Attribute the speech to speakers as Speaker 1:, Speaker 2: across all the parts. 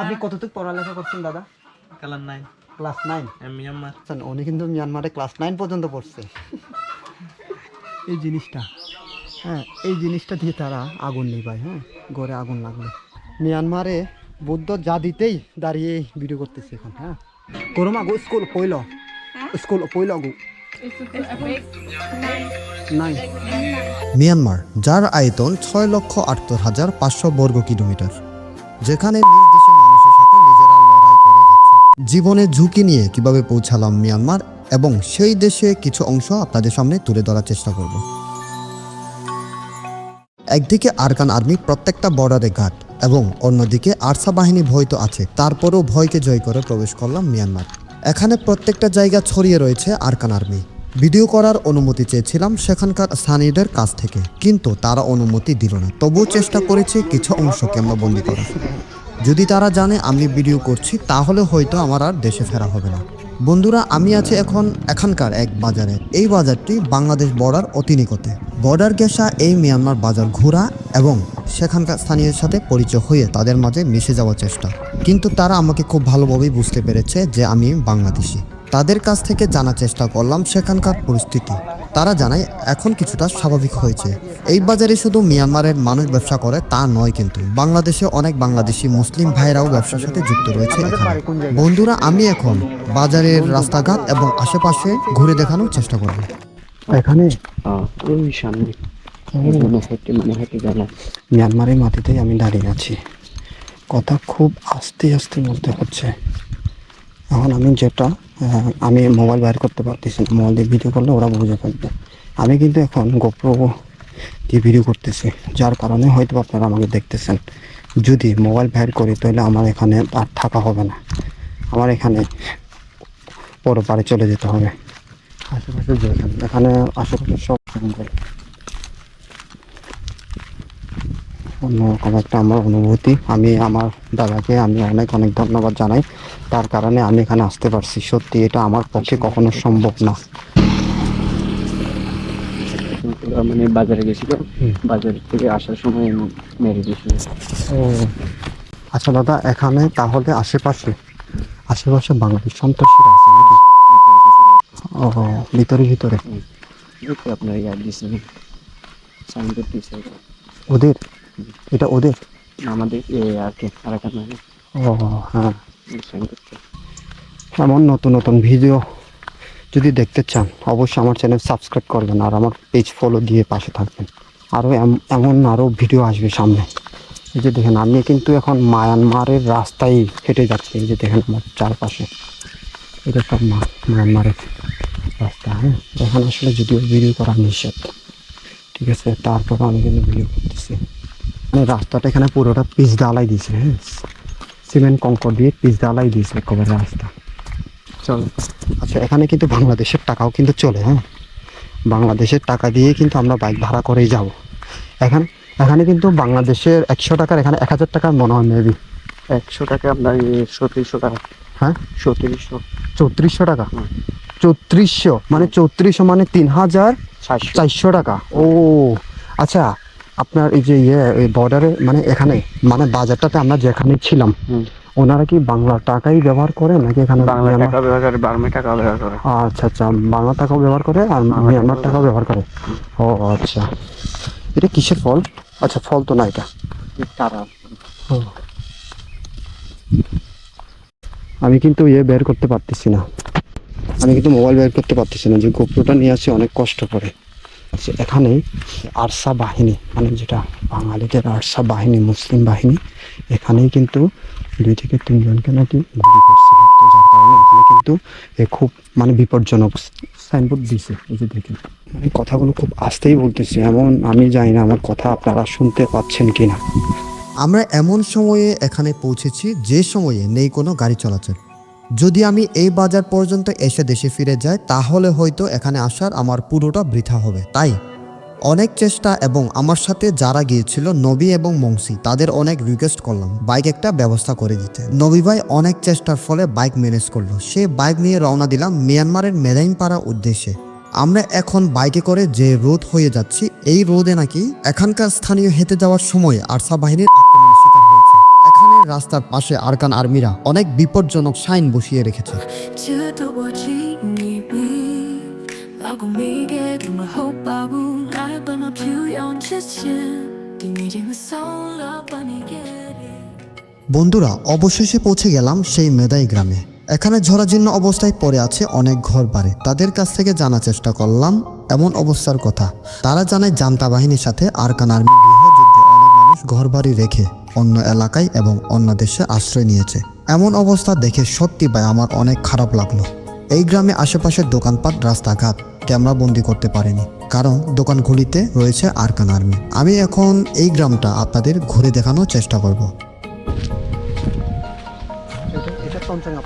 Speaker 1: আপনি কতটুকু পড়ালেখা করছেন দাদা?
Speaker 2: কালার নাই
Speaker 1: ক্লাস নাইন?
Speaker 2: মিয়ানমার।
Speaker 1: উনি কিন্তু মিয়ানমারে ক্লাস নাইন পর্যন্ত পড়ছে। এই জিনিসটা হ্যাঁ এই জিনিসটা দিয়ে তারা আগুন নিভায় হ্যাঁ ঘরে আগুন লাগলে মিয়ানমারে বুদ্ধ যা দিতেই দাঁড়িয়ে ভিডিও করতেছে এখন হ্যাঁ। করমা গো স্কুল পইল স্কুল পইল গো।
Speaker 3: মিয়ানমার যার আয়তন ছয় লক্ষ আটাত্তর হাজার পাঁচশো বর্গ কিলোমিটার। যেখানে নিজ দেশের মানুষের সাথে নিজেরা লড়াই করে যাচ্ছে। জীবনে ঝুঁকি নিয়ে কীভাবে পৌঁছালাম মিয়ানমার এবং সেই দেশে কিছু অংশ আপনাদের সামনে তুলে ধরার চেষ্টা করব। একদিকে আরকান আর্মি প্রত্যেকটা বর্ডারে ঘাট এবং অন্যদিকে আরসা বাহিনী ভয় তো আছে, তারপরেও ভয়কে জয় করে প্রবেশ করলাম মিয়ানমার। এখানে প্রত্যেকটা জায়গা ছড়িয়ে রয়েছে আরকান আর্মি। ভিডিও করার অনুমতি চেয়েছিলাম সেখানকার স্থানীয়দের কাছ থেকে, কিন্তু তারা অনুমতি দিল না। তবুও চেষ্টা করেছি কিছু অংশ ক্যামেরাবন্দি করার। যদি তারা জানে আমি ভিডিও করছি, তাহলে হয়তো আমার আর দেশে ফেরা হবে না। বন্ধুরা, আমি আছি এখন এখানকার এক বাজারে। এই বাজারটি বাংলাদেশ বর্ডার অতি নিকটে বর্ডার গেসা এই মিয়ানমার বাজার ঘোরা এবং সেখানকার স্থানীয়ের সাথে পরিচয় হয়ে তাদের মাঝে মিশে যাওয়ার চেষ্টা। কিন্তু তারা আমাকে খুব ভালোভাবেই বুঝতে পেরেছে যে আমি বাংলাদেশি। তাদের কাছ থেকে জানার চেষ্টা করলাম সেখানকার পরিস্থিতি। তারা জানায় এখন কিছুটা স্বাভাবিক হয়েছে। এই বাজারে শুধু মিয়ানমারের মানুষ ব্যবসা করে তা নয় কিন্তু বাংলাদেশে অনেক বাংলাদেশি মুসলিম ভাইরাও ব্যবসার সাথে যুক্ত রয়েছে এখানে। বন্ধুরা আমি এখন বাজারের রাস্তাঘাট এবং আশেপাশে ঘুরে দেখানোর চেষ্টা করব।
Speaker 1: এখানে?
Speaker 2: ওই সামনে। মানে গেল
Speaker 1: মিয়ানমারের মাটিতেই আমি দাঁড়িয়ে আছি। কথা খুব আস্তে আস্তে বলতে হচ্ছে। এখন আমি যেটা আমি মোবাইল বাইর করতে পারতেছি না। মোবাইল দিয়ে ভিডিও করলে ওরা বুঝে ফেলবে। আমি কিন্তু এখন গোপ্রো দিয়ে ভিডিও করতেছি। যার কারণে হয়তো আপনারা আমাকে দেখতেছেন। যদি মোবাইল বাইর করি, তাহলে আমার এখানে আর থাকা হবে না। আমার এখানে বড় পাড়ে চলে যেতে হবে। আশেপাশে যেখানে এখানে আশেপাশে সব জঙ্গল অন্যরকম একটা আমার অনুভূতি। আমি, আমার দাদাকে আমি অনেক অনেক ধন্যবাদ জানাই। তার কারণে আমি এখানে আসতে পারছি। সত্যি এটা আমার পক্ষে কখনো সম্ভব না।
Speaker 2: মানে বাজারে গেছিল। বাজার থেকে আসার সময় মেরে দিয়েছিল।
Speaker 1: ও। আচ্ছা দাদা এখানে তাহলে আশেপাশে আশেপাশে বাংলাদেশ সন্ত্রাসীরা আছে নাকি? ও ভিতরে ভিতরে।
Speaker 2: আপনার দিয়েছিল সাইনবোর্ড
Speaker 1: ওদের? এটা ওদের?
Speaker 2: আমাদের আর কি আরাকান
Speaker 1: ও হ্যাঁ। এমন নতুন নতুন ভিডিও যদি দেখতে চান, অবশ্যই আমার চ্যানেল সাবস্ক্রাইব করবেন আর আমার পেজ ফলো দিয়ে পাশে থাকবেন। আরও এম- এমন আরও ভিডিও আসবে সামনে। এই যে দেখেন, আমি কিন্তু এখন মায়ানমারের রাস্তায় হেঁটে যাচ্ছি। এই যে দেখেন আমার চারপাশে। এটা সব মায়ানমারের রাস্তা হ্যাঁ? এখানে আসলে যদিও ভিডিও করা নিষেধ, ঠিক আছে? তারপর আমি কিন্তু ভিডিও করতেছি। মানে রাস্তাটা এখানে পুরোটা পিচ ডালাই দিয়েছে হ্যাঁ? সিমেন্ট কঙ্কর দিয়ে পিচ ডালাই দিয়েছে একেবারে রাস্তা।
Speaker 2: চল।
Speaker 1: আচ্ছা এখানে কিন্তু বাংলাদেশের টাকাও কিন্তু চলে হ্যাঁ? বাংলাদেশের টাকা দিয়ে কিন্তু আমরা বাইক ভাড়া করেই যাব। এখানে এখানে কিন্তু বাংলাদেশের একশো টাকার এখানে এক হাজার টাকার মনে হয় মেবি
Speaker 2: একশো টাকা আপনার সত্রিশশো টাকা।
Speaker 1: হ্যাঁ?
Speaker 2: সত্রিশশো
Speaker 1: চৌত্রিশশো টাকা? চৌত্রিশশো? মানে চৌত্রিশশো মানে তিন হাজার চারশো টাকা। ও আচ্ছা আপনার এই যে ইয়ে বর্ডারে মানে এখানে মানে বাজারটাতে আমরা যেখানে ছিলাম ওনারা কি বাংলা টাকাই ব্যবহার করে নাকি এখানে
Speaker 2: বাংলা টাকা ব্যবহার করে বার্মে টাকা ব্যবহার করে।
Speaker 1: আচ্ছা আচ্ছা বাংলা টাকাও ব্যবহার করে আর মিয়ানমার
Speaker 2: টাকাও
Speaker 1: টাকাও ব্যবহার করে। ও আচ্ছা। এটা কিসের ফল? আচ্ছা ফল তো না এটা।
Speaker 2: তারা।
Speaker 1: আমি কিন্তু ইয়ে বের করতে পারতেছি না। আমি কিন্তু মোবাইল বের করতে পারতেছি না যে গোপ্রোটা নিয়ে আসি অনেক কষ্ট করে। আচ্ছা এখানে আরসা বাহিনী মানে যেটা বাঙালিদের আরসা বাহিনী, মুসলিম বাহিনী, এখানেই কিন্তু দুই থেকে তিনজনকে নাকি গুলি করছিল। যার কারণে এখানে কিন্তু এ খুব মানে বিপজ্জনক সাইনবোর্ড দিছে, এই যে দেখেন। মানে কথাগুলো খুব আস্তেই বলতেছি, এমন আমি জানি না আমার কথা আপনারা শুনতে পাচ্ছেন কি না
Speaker 3: আমরা এমন সময়ে এখানে পৌঁছেছি যে সময়ে নেই কোনো গাড়ি চলাচল। যদি আমি এই বাজার পর্যন্ত এসে দেশে ফিরে যাই, তাহলে হয়তো এখানে আসার আমার পুরোটা বৃথা হবে। তাই অনেক চেষ্টা এবং আমার সাথে যারা গিয়েছিল, নবী এবং মংসি, তাদের অনেক রিকোয়েস্ট করলাম বাইক একটা ব্যবস্থা করে দিতে। নবী ভাই অনেক চেষ্টার ফলে বাইক ম্যানেজ করল। সে বাইক নিয়ে রওনা দিলাম মিয়ানমারের মেদাইনপাড়া উদ্দেশ্যে। আমরা এখন বাইকে করে যে রোদ হয়ে যাচ্ছি, এই রোদে নাকি এখানকার স্থানীয় হেঁটে যাওয়ার সময় আরসা বাহিনীর রাস্তার পাশে আরকান আর্মিরা অনেক বিপজ্জনক সাইন বসিয়ে রেখেছে। বন্ধুরা, অবশেষে পৌঁছে গেলাম সেই মেদাই গ্রামে। এখানে ঝরাজীর্ণ অবস্থায় পড়ে আছে অনেক ঘর বাড়ি। তাদের কাছ থেকে জানার চেষ্টা করলাম, এমন অবস্থার কথা। তারা জানায় জান্তা বাহিনীর সাথে আরকান আর্মি গৃহযুদ্ধে অনেক মানুষ ঘর বাড়ি রেখে অন্য এলাকায় এবং অন্য দেশে আশ্রয় নিয়েছে। এমন অবস্থা দেখে সত্যি ভাই আমার অনেক খারাপ লাগল। এই গ্রামে আশেপাশের দোকানপাট রাস্তাঘাট ক্যামেরা বন্দি করতে পারেনি কারণ দোকানগুলিতে রয়েছে আরকান আর্মি। আমি এখন এই গ্রামটা আপনাদের ঘুরে দেখানোর চেষ্টা করব।
Speaker 1: এটা পঞ্চাঙ্গা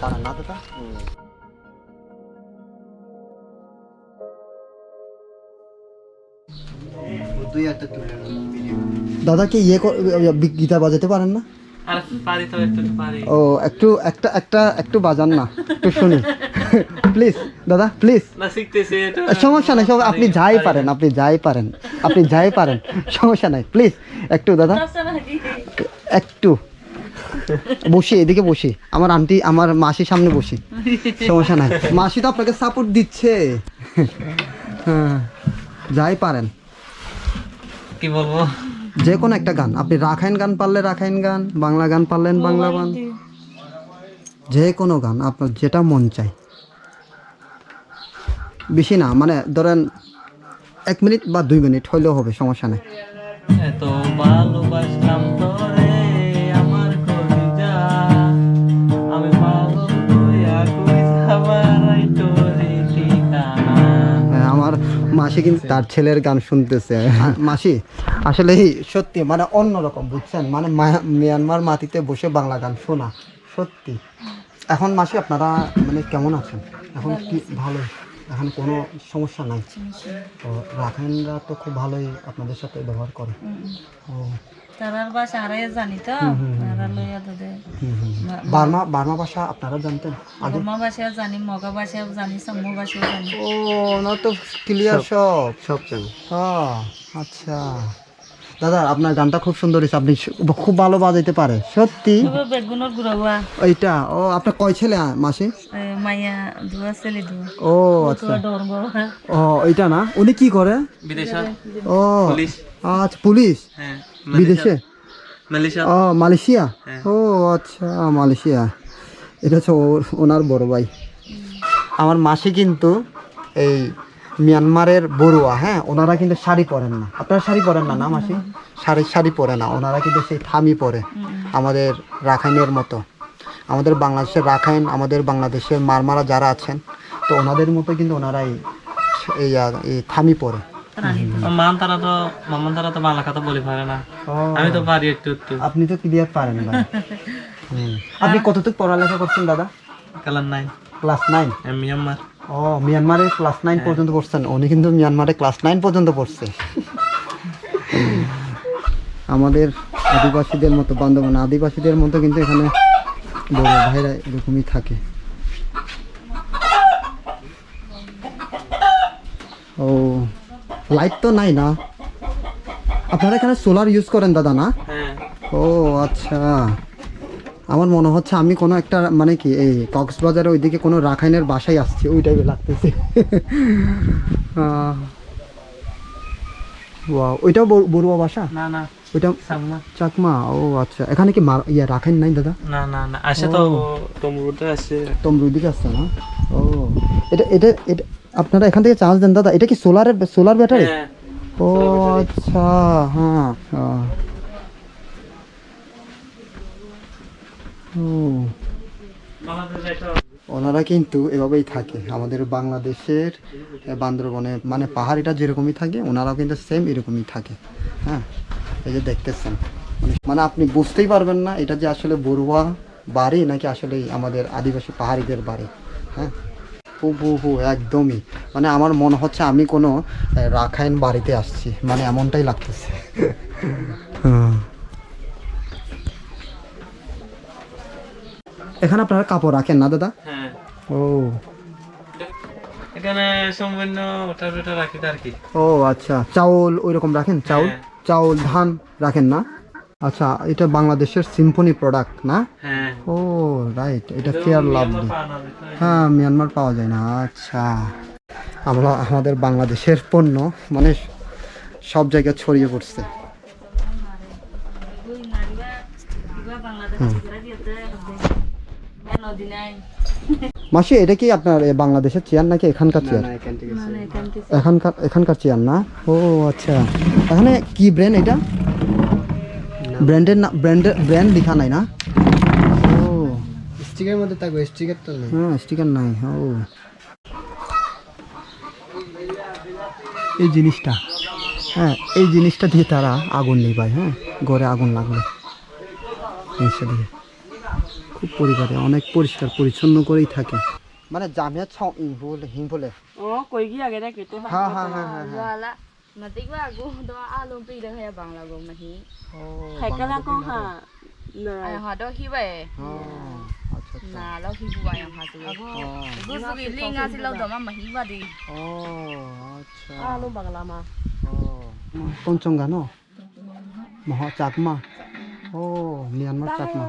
Speaker 1: পাড়া না দাদা দাদা কি ইয়ে গীতা বাজাতে পারেন না? ও একটু একটা একটা একটু বাজান না একটু শুনি প্লিজ দাদা প্লিজ। সমস্যা নাই আপনি যাই পারেন আপনি যাই পারেন আপনি যাই পারেন সমস্যা নাই প্লিজ একটু দাদা। একটু বসি এদিকে বসি আমার আন্টি আমার মাসির সামনে বসি সমস্যা নাই। মাসি তো আপনাকে সাপোর্ট দিচ্ছে। হ্যাঁ যাই পারেন।
Speaker 4: কি বলব?
Speaker 1: যে কোনো একটা গান। আপনি রাখাইন গান পারলে রাখাইন গান বাংলা গান পারলেন বাংলা গান। যে কোনো গান আপনার যেটা মন চাই বেশি না মানে ধরেন এক মিনিট বা দুই মিনিট হইলেও হবে সমস্যা নেই।
Speaker 4: তো ভালোবাসলাম
Speaker 1: মাসি কিন্তু তার ছেলের গান শুনতেছে। মাসি আসলে এই সত্যি মানে অন্যরকম বুঝছেন? মানে মায়া- মিয়ানমার মাটিতে বসে বাংলা গান শোনা সত্যি। এখন মাসি আপনারা মানে কেমন আছেন? এখন কি ভালো? এখন কোনো সমস্যা নাই। তো রাখাইনরা তো খুব ভালোই আপনাদের সাথে ব্যবহার করে। ও।
Speaker 5: তারার ভাষা আরে জানি তো? তারা লইয়া দে
Speaker 1: হুম হুম বার্মা বার্মা ভাষা আপনারা জানতেন? আগে?
Speaker 5: বর্মা ভাষাও জানি মগা ভাষাও জানি সাম্য ভাষাও জানি।
Speaker 1: ও না তো ক্লিয়ার সব
Speaker 2: সব। জানি।
Speaker 1: হ্যাঁ আচ্ছা। দাদা আপনার গানটা খুব সুন্দর হয়েছে। আপনি খুব ভালো বাজাইতে পারে। সত্যি? এইটা? ও আপনার কয় ছেলে মাসি?
Speaker 5: মাইয়া দুয়া ছেলে দুয়া।
Speaker 1: ও আচ্ছা। ও এইটা না? উনি কি করে? ও আচ্ছা পুলিশ?
Speaker 4: হ্যাঁ
Speaker 1: বিদেশে? ও মালয়েশিয়া?
Speaker 4: হ্যাঁ।
Speaker 1: ও আচ্ছা মালয়েশিয়া। এটা হচ্ছে ওনার বড় ভাই। আমার মাসি কিন্তু এই মিয়ানমারের বড়ুয়া হ্যাঁ? ওনারা কিন্তু শাড়ি পরেন না। আপনারা শাড়ি পরেন না না মাসি? শাড়ি শাড়ি পরে না ওনারা কিন্তু সেই থামি পরে আমাদের রাখাইনের মতো। আমাদের বাংলাদেশের রাখাইন আমাদের বাংলাদেশের মারমারা যারা আছেন তো ওনাদের মতো কিন্তু ওনারাই এই এই থামি পরে।
Speaker 4: মান তারা তো মামান তারা তো বাংলা কথা বলে পারে না। আমি তো পারি একটু একটু।
Speaker 1: আপনি তো ক্লিয়ার পারেন হুম। আপনি কতটুকু পড়ালেখা করছেন দাদা?
Speaker 4: কালার নাই
Speaker 1: ক্লাস নাইন?
Speaker 4: মিয়ানমার।
Speaker 1: ও মিয়ানমারে ক্লাস নাইন পর্যন্ত পড়ছেন। উনি কিন্তু মিয়ানমারে ক্লাস নাইন পর্যন্ত পড়ছে। আমাদের আদিবাসীদের মতো বান্ধবান আদিবাসীদের মতো কিন্তু এখানে বড় ভাইরা এরকমই থাকে। ও লাইট তো নাই না? আপনারা এখানে সোলার ইউজ করেন দাদা না?
Speaker 4: হ্যাঁ।
Speaker 1: ও আচ্ছা। আমার মনে হচ্ছে আমি কোনো একটা মানে কি এই কক্সবাজারে ওইদিকে কোনো রাখাইনের বাসায় আসছি ওই টাইপের লাগতেছে। ওইটাও বড়- বড়ুয়া বাসা?
Speaker 4: না না
Speaker 1: ওইটা চাকমা? ও আচ্ছা। এখানে কি ইয়া রাখাইন নাই দাদা?
Speaker 4: না না না আসে তো। তমরুতে আসে।
Speaker 1: তোমরা আসছে না? ও এটা এটা এটা আপনারা এখান থেকে চার্জ দেন দাদা। এটা কি সোলারের সোলার ব্যাটারি?
Speaker 4: হ্যাঁ।
Speaker 1: ও আচ্ছা হ্যাঁ আহ। ও
Speaker 4: বাংলাদেশ একটা
Speaker 1: ওনারা কিন্তু এভাবেই থাকে। আমাদের বাংলাদেশের বান্দরবনে মানে পাহাড়িটা যেরকমই থাকে, ওনারাও কিন্তু সেম এরকমই থাকে। হ্যাঁ এই যে দেখতেছেন। মানে- আপনি বুঝতেই পারবেন না এটা যে আসলে বড়ুয়া বাড়ি নাকি আসলে আমাদের আদিবাসী পাহাড়িদের বাড়ি। হ্যাঁ হু হু একদমই। মানে আমার মনে হচ্ছে আমি কোনো রাখাইন বাড়িতে আসছি। মানে এমনটাই লাগতেছে হ্যাঁ এখানে আপনারা কাপড় রাখেন না দাদা?
Speaker 4: হ্যাঁ।
Speaker 1: ও।
Speaker 4: এখানে সম্পূর্ণ ওটা ওটা রাখি আর কি।
Speaker 1: ও আচ্ছা। চাউল ওই রকম রাখেন? চাউল?
Speaker 4: হ্যাঁ।
Speaker 1: চাউল ধান রাখেন না? আচ্ছা এটা বাংলাদেশের সিম্ফনি প্রোডাক্ট না?
Speaker 4: হ্যাঁ।
Speaker 1: ও রাইট এটা ফেয়ার লাভলি হ্যাঁ মিয়ানমার পাওয়া যায় না আচ্ছা। আমরা আমাদের বাংলাদেশের পণ্য মানে সব জায়গায় ছড়িয়ে পড়ছে।
Speaker 5: Ui,
Speaker 1: মাসি এটা কি আপনার বাংলাদেশের চেয়ার নাকি এখানকার চেয়ার. এখানকার এখানকার চেয়ার না? ও আচ্ছা। এখানে কি ব্র্যান্ড এটা? ব্র্যান্ডের না ব্র্যান্ডের ব্র্যান্ড লেখা নাই না? ও
Speaker 2: স্টিকের মধ্যে থাকবে স্টিকার তো নেই।
Speaker 1: হ্যাঁ স্টিকার নাই ও। এই জিনিসটা হ্যাঁ এই জিনিসটা দিয়ে তারা আগুন নেবায় হ্যাঁ ঘরে আগুন লাগলে জিনিসটা দিয়ে। খুব পরিবারে অনেক পরিষ্কার পরিচ্ছন্ন করেই থাকে মানে জামিয়া ছ ইং বলে হিং বলে
Speaker 5: Oh, koi gi agak dah kita.
Speaker 1: হ্যাঁ হ্যাঁ হ্যাঁ হ্যাঁ হ্যাঁ
Speaker 6: Wala, matik ba aku do alum pi dah ya bangla go mahi.
Speaker 5: Hai kala ko ha.
Speaker 6: Ay ha do hi ba.
Speaker 1: ও আচ্ছা আচ্ছা
Speaker 6: bu ba yang ha tu. Bu su gi linga si lo do ma mahi ba di.
Speaker 1: ও আচ্ছা
Speaker 5: Alu bangla ma.
Speaker 1: পঞ্চঙ্গা ন মহ চাকমা ও Myanmar Chakma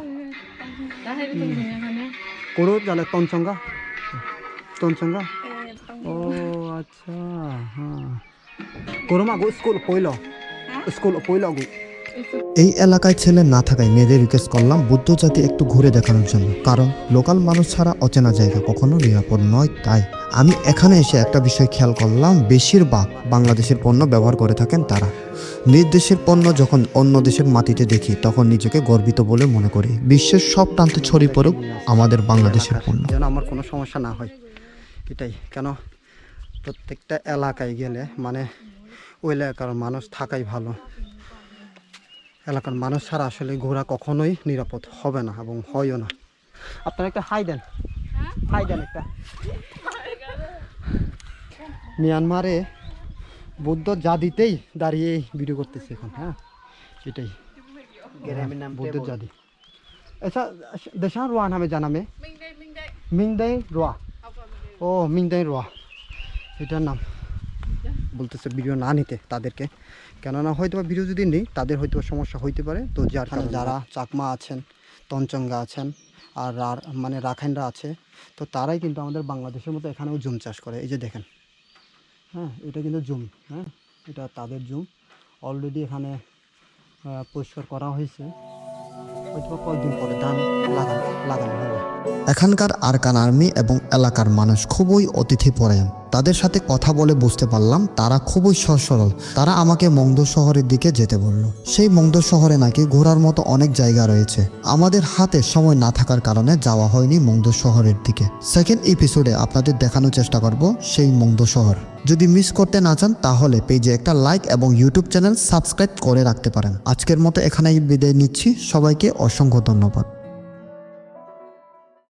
Speaker 1: 나해비통 유명하네. 음. 고로 잘래 떤천가? 떤천가? 오, 아차. 어. 고로마 고 스쿨 보일러. 아? 스쿨 보일러고.
Speaker 3: এই এলাকায় ছেলে না থাকায় মেয়েদের রিকোয়েস্ট করলাম বুদ্ধ জাতি একটু ঘুরে দেখানোর জন্য। কারণ লোকাল মানুষ ছাড়া অচেনা জায়গা কখনো নিরাপদ নয়, তাই আমি এখানে এসে একটা বিষয় খেয়াল করলাম, বেশিরভাগ বাংলাদেশের পণ্য ব্যবহার করে থাকেন তারা। নিজ দেশের পণ্য যখন অন্য দেশের মাটিতে দেখি, তখন নিজেকে গর্বিত বলে মনে করি। বিশ্বের সব প্রান্তে ছড়িয়ে পড়ুক আমাদের বাংলাদেশের পণ্য।
Speaker 1: যেন আমার কোনো সমস্যা না হয়, এটাই। কেন? প্রত্যেকটা এলাকায় গেলে মানে ওই এলাকার মানুষ থাকাই ভালো। এলাকার মানুষ ছাড়া আসলে ঘোরা কখনোই নিরাপদ হবে না এবং হয়ও না। আপনারা একটা হাই দেন। হাই দেন একটা। মিয়ানমারে বৌদ্ধ জাতিতেই দাঁড়িয়ে ভিডিও করতেছে এখন হ্যাঁ? এটাই।
Speaker 2: গ্রামের নাম
Speaker 1: বৌদ্ধ জাতি আচ্ছা দেশা রোয়া নামে জানামে মিংদাই রোয়া? ও মিংদাই রোয়া। এটার নাম। বলতেছে ভিডিও না নিতে তাদেরকে। কেননা হয়তো বা ভিডিও যদি নিই তাদের হয়তো সমস্যা হইতে পারে। তো যার কারণে যারা চাকমা আছেন তঞ্চঙ্গা আছেন আর রা- মানে রাখাইনরা আছে তো তারাই কিন্তু আমাদের বাংলাদেশের মতো এখানেও জুম চাষ করে। এই যে দেখেন। হ্যাঁ এটা কিন্তু জুম হ্যাঁ এটা তাদের জুম। অলরেডি এখানে পরিষ্কার করা হয়েছে। হয়তো পরে ধান লাগানো লাগানো হবে।
Speaker 3: এখানকার আরকান আর্মি এবং এলাকার মানুষ খুবই অতিথিপরায়ণ তাদের সাথে কথা বলে বুঝতে পারলাম তারা খুবই সহজ সরল। তারা আমাকে মংদ শহরের দিকে যেতে বলল। সেই মংদ শহরে নাকি ঘোরার মতো অনেক জায়গা রয়েছে। আমাদের হাতে সময় না থাকার কারণে যাওয়া হয়নি মংদ শহরের দিকে। সেকেন্ড এপিসোডে আপনাদের দেখানোর চেষ্টা করব সেই মংদ শহর। যদি মিস করতে না চান তাহলে পেজে একটা লাইক এবং ইউটিউব চ্যানেল সাবস্ক্রাইব করে রাখতে পারেন। আজকের মতো এখানেই বিদায় নিচ্ছি। সবাইকে অসংখ্য ধন্যবাদ।